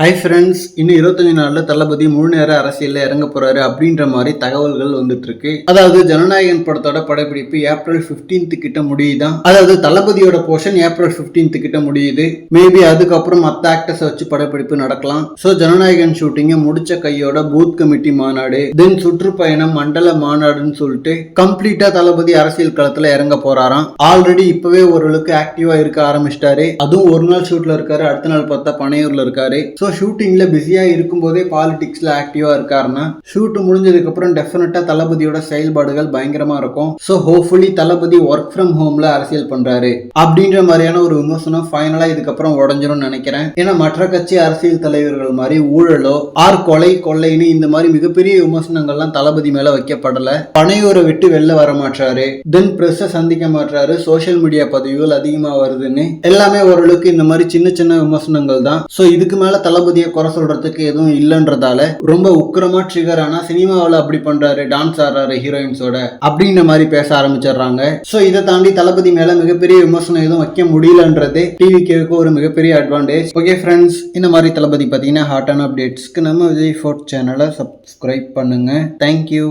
Hi friends இன்னும் இருபத்தஞ்சு நாள்ல தளபதி முழு நேர அரசியல்ல இறங்க போறாரு அப்படின்ற மாதிரி தகவல்கள் வந்துட்டு இருக்கு அதாவது ஜனநாயகன் படத்தோட படப்பிடிப்பு ஏப்ரல் 15th கிட்ட முடியுதான் அதாவது தளபதியோட போர்ஷன் ஏப்ரல் 15th கிட்ட முடியுது. மேபி அதுக்கப்புறம் மற்ற ஆக்டர்ஸ் வச்சு படப்பிடிப்பு நடக்கலாம். ஸோ ஜனநாயகன் ஷூட்டிங்கை முடிச்ச கையோட பூத் கமிட்டி மாநாடு தென் சுற்றுப்பயணம் மண்டல மாநாடுன்னு சொல்லிட்டு கம்ப்ளீட்டா தளபதி அரசியல் களத்துல இறங்க போறாராம். ஆல்ரெடி இப்பவே ஓரளவுக்கு ஆக்டிவா இருக்க ஆரம்பிச்சிட்டாரு. அதுவும் ஒரு நாள் ஷூட்ல இருக்காரு அடுத்த நாள் பார்த்தா பனையூர்ல இருக்காரு. ஸோ ஷூட்டிங்ல பிஸியா இருக்கும்போதே பாலிடிக்ஸில் ஆக்டிவா இருக்காருன்னா ஷூட் முடிஞ்சதுக்கப்புறம் டெஃபினட்டாக தளபதியோட செயல்பாடுகள் பயங்கரமா இருக்கும். So hopefully Thalapathy work from ஹோம்ல அரசியல் பண்றாரு. அப்படின்ற மாதிரியான ஒரு விமர்சனம் ஃபைனலா இதுக்கப்புறம் உடஞ்சிரும்னு நினைக்கிறேன். ஏன்னா மற்ற கட்சி அரசியல் தலைவர்கள் மாதிரி ஊழலோ ஆர் கொலை கொள்ளைன்னு இந்த மாதிரி மிகப்பெரிய விமர்சனங்கள்லாம் தளபதி மேல வைக்கப்படல. பனையூரை விட்டு வெளில வர மாட்டாரு தென் ப்ரெஸ்ஸை சந்திக்க மாட்டாரு சோஷியல் மீடியா பதிவுகள் அதிகமா வருதுன்னு. எல்லாமே ஓரளவுக்கு இந்த மாதிரி சின்ன சின்ன விமர்சனங்கள் தான். ஸோ இதுக்கு மேல தளபதியை குறை சொல்றதுக்கு எதுவும் இல்லைன்றதால ரொம்ப உக்கிரமா ட்ரிகர் ஆனா சினிமாவில் அப்படி பண்றாரு டான்ஸ் ஆடுறாரு ஹீரோயின்ஸோட அப்படின்ற மாதிரி பேச ஆரம்பிச்சிடுறாங்க. ஸோ இதை தாண்டி தளபதி மேல மிகப்பெரிய விமர்சனம் எதுவும் வைக்க முடியலன்றது டிவி கேவுக்கு ஒரு மிகப்பெரிய அட்வான்டேஜ் ஓகே ஃப்ரெண்ட்ஸ் இந்த மாதிரி தளபதி பார்த்தீங்கன்னா ஹாட்டான அப்டேட்ஸ்க்கு நம்ம விஜய் ஃபோர்ட் சேனலை சப்ஸ்கிரைப் பண்ணுங்க. Thank you